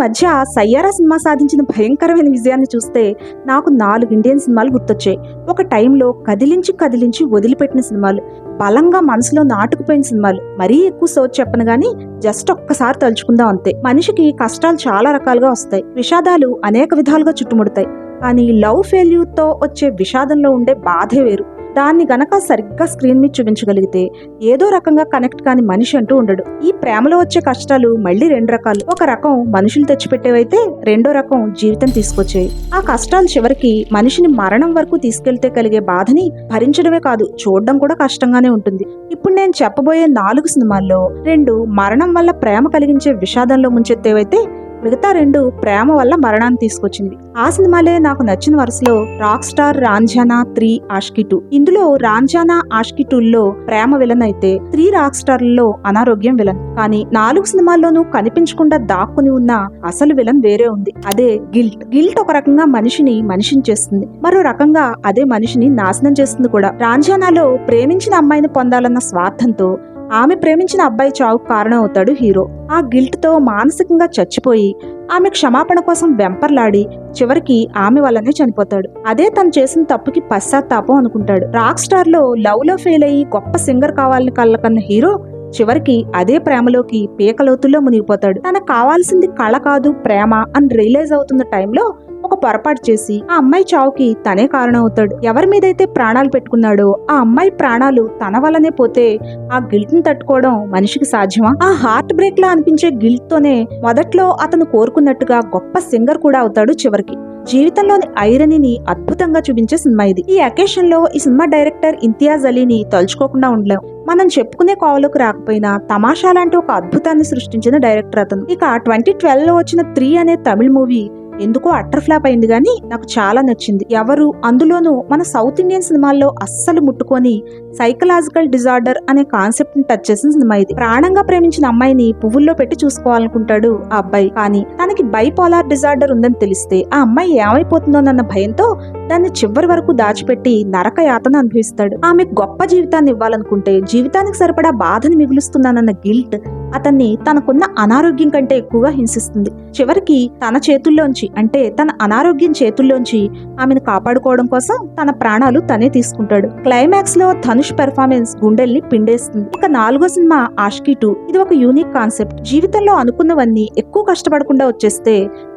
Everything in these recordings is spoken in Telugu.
మధ్య సయ్యారా సినిమా సాధించిన భయంకరమైన విజయాన్ని చూస్తే నాకు నాలుగు ఇండియన్ సినిమాలు గుర్తొచ్చాయి. ఒక టైంలో కదిలించి కదిలించి వదిలిపెట్టిన సినిమాలు బలంగా మనసులో నాటుకుపోయిన సినిమాలు మరీ ఎక్కువ సోచ్ చెప్పను కానీ జస్ట్ ఒక్కసారి తలుచుకుందాం అంతే. మనిషికి కష్టాలు చాలా రకాలుగా వస్తాయి. విషాదాలు అనేక విధాలుగా చుట్టుముడతాయి. కానీ లవ్ ఫెయిల్యూర్తో వచ్చే విషాదంలో ఉండే బాధే వేరు. దాన్ని గనక సరిగ్గా స్క్రీన్ మీద చూపించగలిగితే ఏదో రకంగా కనెక్ట్ కాని మనిషి అంటూ ఉండడు. ఈ ప్రేమలో వచ్చే కష్టాలు మళ్ళీ రెండు రకాలు. ఒక రకం మనుషులు తెచ్చిపెట్టేవైతే రెండో రకం జీవితం తీసుకొచ్చేవి ఆ కష్టాలు చివరికి మనిషిని మరణం వరకు తీసుకెళ్తే కలిగే బాధని భరించడమే కాదు చూడడం కూడా కష్టంగానే ఉంటుంది. ఇప్పుడు నేను చెప్పబోయే నాలుగు సినిమాల్లో రెండు మరణం వల్ల ప్రేమ కలిగించే విషాదంలో ముంచెత్తేవైతే మిగతా రెండు ప్రేమ వల్ల మరణాన్ని తీసుకొచ్చింది. ఆ సినిమాలే నాకు నచ్చిన వరుసలో Rockstar Raanjhanaa three Aashiqui two ఇందులో రాంజానా ఆష్కి టూల్లో ప్రేమ విలన్ అయితే త్రీ రాక్ స్టార్లలో అనారోగ్యం విలన్. కానీ నాలుగు సినిమాల్లోనూ కనిపించకుండా దాక్కుని ఉన్న అసలు విలన్ వేరే ఉంది. అదే గిల్ట్. గిల్ట్ ఒక రకంగా మనిషిని మనిషిని చేస్తుంది. మరో రకంగా అదే మనిషిని నాశనం చేస్తుంది కూడా. రాంజానాలో ప్రేమించిన అమ్మాయిని పొందాలన్న స్వార్థంతో ఆమె ప్రేమించిన అబ్బాయి చావుకు కారణం అవుతాడు హీరో. ఆ గిల్ట్తో మానసికంగా చచ్చిపోయి ఆమె క్షమాపణ కోసం వెంపర్లాడి చివరికి ఆమె వల్లనే చనిపోతాడు. అదే తను చేసిన తప్పుకి పశ్చాత్తాపం అనుకుంటాడు. రాక్ స్టార్లో లవ్లో ఫెయిల్ అయ్యి గొప్ప సింగర్ కావాలని కళ్ళకన్న హీరో చివరికి అదే ప్రేమలోకి పీకలోతుల్లో మునిగిపోతాడు. తనకు కావాల్సింది కళ కాదు ప్రేమ అని రియలైజ్ అవుతున్న టైంలో ఒక పొరపాటు చేసి ఆ అమ్మాయి చావుకి తనే కారణం అవుతాడు ఎవరి మీదైతే ప్రాణాలు పెట్టుకున్నాడో ఆ అమ్మాయి ప్రాణాలు తన వల్లనే పోతే ఆ గిల్ట్ని తట్టుకోవడం మనిషికి సాధ్యమా? ఆ హార్ట్ బ్రేక్ లా అనిపించే గిల్ట్ తోనే మొదట్లో అతను కోరుకున్నట్టుగా గొప్ప సింగర్ కూడా అవుతాడు చివరికి. జీవితంలోని ఐరనీని అద్భుతంగా చూపించే సినిమా ఇది. ఈ అకేషన్లో ఈ సినిమా డైరెక్టర్ ఇంతియాజ్ అలీని తలుచుకోకుండా ఉండలేం. మనం చెప్పుకునే కోవలోకి రాకపోయినా తమాషా లాంటి ఒక అద్భుతాన్ని సృష్టించిన డైరెక్టర్ అతను. ఇక ట్వంటీ ట్వెల్వ్లో వచ్చిన త్రీ అనే తమిళ మూవీ ఎందుకో అట్టర్ ఫ్లాప్ అయింది కానీ నాకు చాలా నచ్చింది. ఎవరు? అందులోనూ మన సౌత్ ఇండియన్ సినిమాల్లో అస్సలు ముట్టుకొని సైకలాజికల్ డిజార్డర్ అనే కాన్సెప్ట్ని టచ్ చేసిన సినిమా ఇది. ప్రాణంగా ప్రేమించిన అమ్మాయిని పువ్వుల్లో పెట్టి చూసుకోవాలనుకుంటాడు ఆ అబ్బాయి. కానీ తనకి బైపోలార్ డిజార్డర్ ఉందని తెలిస్తే ఆ అమ్మాయి ఏమైపోతుందోనన్న భయంతో దాన్ని చివరి వరకు దాచిపెట్టి నరక యాతను అనుభవిస్తాడు. ఆమె గొప్ప జీవితాన్ని ఇవ్వాలనుకుంటే జీవితానికి సరిపడా బాధని మిగులుస్తున్నానన్న గిల్ట్ అతన్ని తనకున్న అనారోగ్యం కంటే ఎక్కువగా హింసిస్తుంది. చివరికి తన చేతుల్లోంచి అంటే తన అనారోగ్యం చేతుల్లోంచి ఆమెను కాపాడుకోవడం కోసం తన ప్రాణాలు తనే తీసుకుంటాడు. క్లైమాక్స్లో ధనుష్ పెర్ఫార్మెన్స్ గుండెల్ని పిండేస్తుంది. ఇక నాలుగో సినిమా ఆష్కి టూ ఇది ఒక యూనిక్ కాన్సెప్ట్. జీవితంలో అనుకున్నవన్నీ ఎక్కువ కష్టపడకుండా వచ్చేస్తే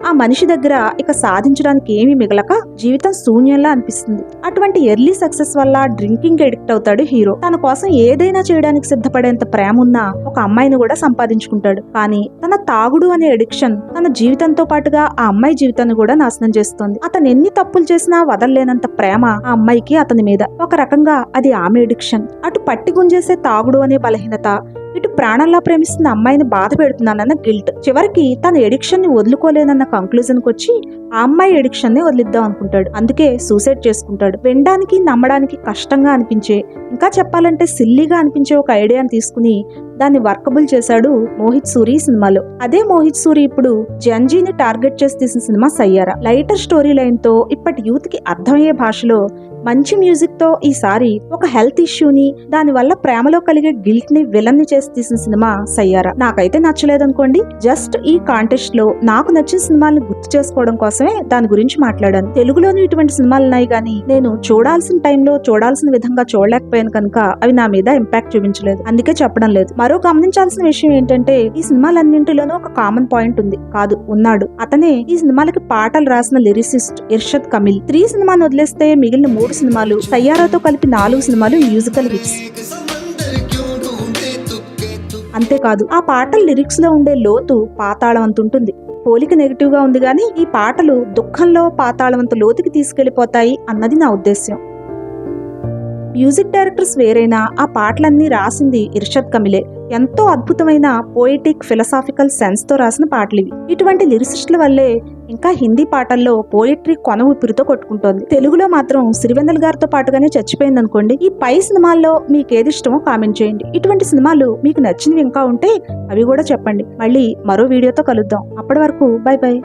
ఆ మనిషి దగ్గర ఇక సాధించడానికి ఏమీ మిగలక జీవితం శూన్యంలా అనిపిస్తుంది. అటువంటి ఎర్లీ సక్సెస్ వల్ల డ్రింకింగ్ ఎడిక్ట్ అవుతాడు హీరో తన కోసం ఏదైనా చేయడానికి సిద్ధపడేంత ప్రేమ ఉన్న ఒక అమ్మాయిని కూడా సంపాదించుకుంటాడు. కానీ తన తాగుడు అనే ఎడిక్షన్ తన జీవితంతో పాటుగా ఆ అమ్మాయి జీవితాన్ని కూడా నాశనం చేస్తుంది. అతను ఎన్ని తప్పులు చేసినా వదలలేనంత ప్రేమ ఆ అమ్మాయికి అతని మీద. ఒక రకంగా అది ఆమె ఎడిక్షన్ అటు పట్టి గుంజేసే తాగుడు అనే బలహీనత ఇటు ప్రాణంలా ప్రేమిస్తున్న అమ్మాయిని బాధ పెడుతున్నానన్న గిల్ట్ చివరికి తన ఎడిక్షన్ని వదులుకోలేనన్న కంక్లూజన్కి వచ్చి ఆ అమ్మాయి ఎడిక్షన్ని వదిలిద్దాం అనుకుంటాడు. అందుకే సూసైడ్ చేసుకుంటాడు. వినడానికి నమ్మడానికి కష్టంగా అనిపించే ఇంకా చెప్పాలంటే సిల్లీగా అనిపించే ఒక ఐడియాని తీసుకుని దాన్ని వర్కబుల్ చేశాడు మోహిత్ సూరి సినిమాలో. అదే మోహిత్ సూరి ఇప్పుడు జంజీని టార్గెట్ చేసి తీసిన సినిమా సయ్యారా. లైటర్ స్టోరీ లైన్తో ఇప్పటి యూత్కి అర్థమయ్యే భాషలో మంచి మ్యూజిక్తో ఈసారి ఒక హెల్త్ ఇష్యూని దాని వల్ల ప్రేమలో కలిగే గిల్ట్ని విలన్ని చేసి తీసిన సినిమా సయ్యారా. నాకైతే నచ్చలేదనుకోండి. జస్ట్ ఈ కాంటెస్ట్లో నాకు నచ్చిన సినిమాలను గుర్తు చేసుకోవడం కోసం కోసమే దాని గురించి మాట్లాడాను. తెలుగులోనూ ఇటువంటి సినిమాలు ఉన్నాయి కానీ నేను చూడాల్సిన టైంలో చూడాల్సిన విధంగా చూడలేకపోయాను కనుక అవి నా మీద ఇంపాక్ట్ చూపించలేదు. అందుకే చెప్పడం లేదు. మరో గమనించాల్సిన విషయం ఏంటంటే ఈ సినిమాలన్నింటిలోనూ ఒక కామన్ పాయింట్ ఉంది. కాదు ఉన్నాడు. అతనే ఈ సినిమాలకి పాటలు రాసిన లిరిసిస్ట్ ఇర్షద్ కమిల్. త్రీ సినిమాను వదిలేస్తే మిగిలిన మూడు సినిమాలు సయ్యారాతో కలిపి నాలుగు సినిమాలు మ్యూజికల్ హిట్స్ అంతేకాదు ఆ పాటల లిరిక్స్లో ఉండే లోతు పాతాళం అంత ఉంటుంది పోలిక నెగిటివ్గా ఉంది కానీ ఈ పాటలు దుఃఖంలో పాతాళవంత లోతుకి తీసుకెళ్ళిపోతాయి అన్నది నా ఉద్దేశ్యం. మ్యూజిక్ డైరెక్టర్స్ వేరైనా ఆ పాటలన్నీ రాసింది ఇర్షద్ కమిలే. ఎంతో అద్భుతమైన పోయిటిక్ ఫిలసాఫికల్ సెన్స్తో రాసిన పాటలు ఇవి ఇటువంటి లిరిసిస్టుల వల్లే ఇంకా హిందీ పాటల్లో పోయిట్రీ కొన ఊపిరితో కొట్టుకుంటోంది. తెలుగులో మాత్రం సిరివెందల్ గారితో పాటుగానే చచ్చిపోయింది అనుకోండి ఈ పై సినిమాల్లో మీకు ఏది ఇష్టమో కామెంట్ చేయండి. ఇటువంటి సినిమాలు మీకు నచ్చినవి ఇంకా ఉంటే అవి కూడా చెప్పండి. మళ్ళీ మరో వీడియోతో కలుద్దాం. అప్పటి వరకు బై బై.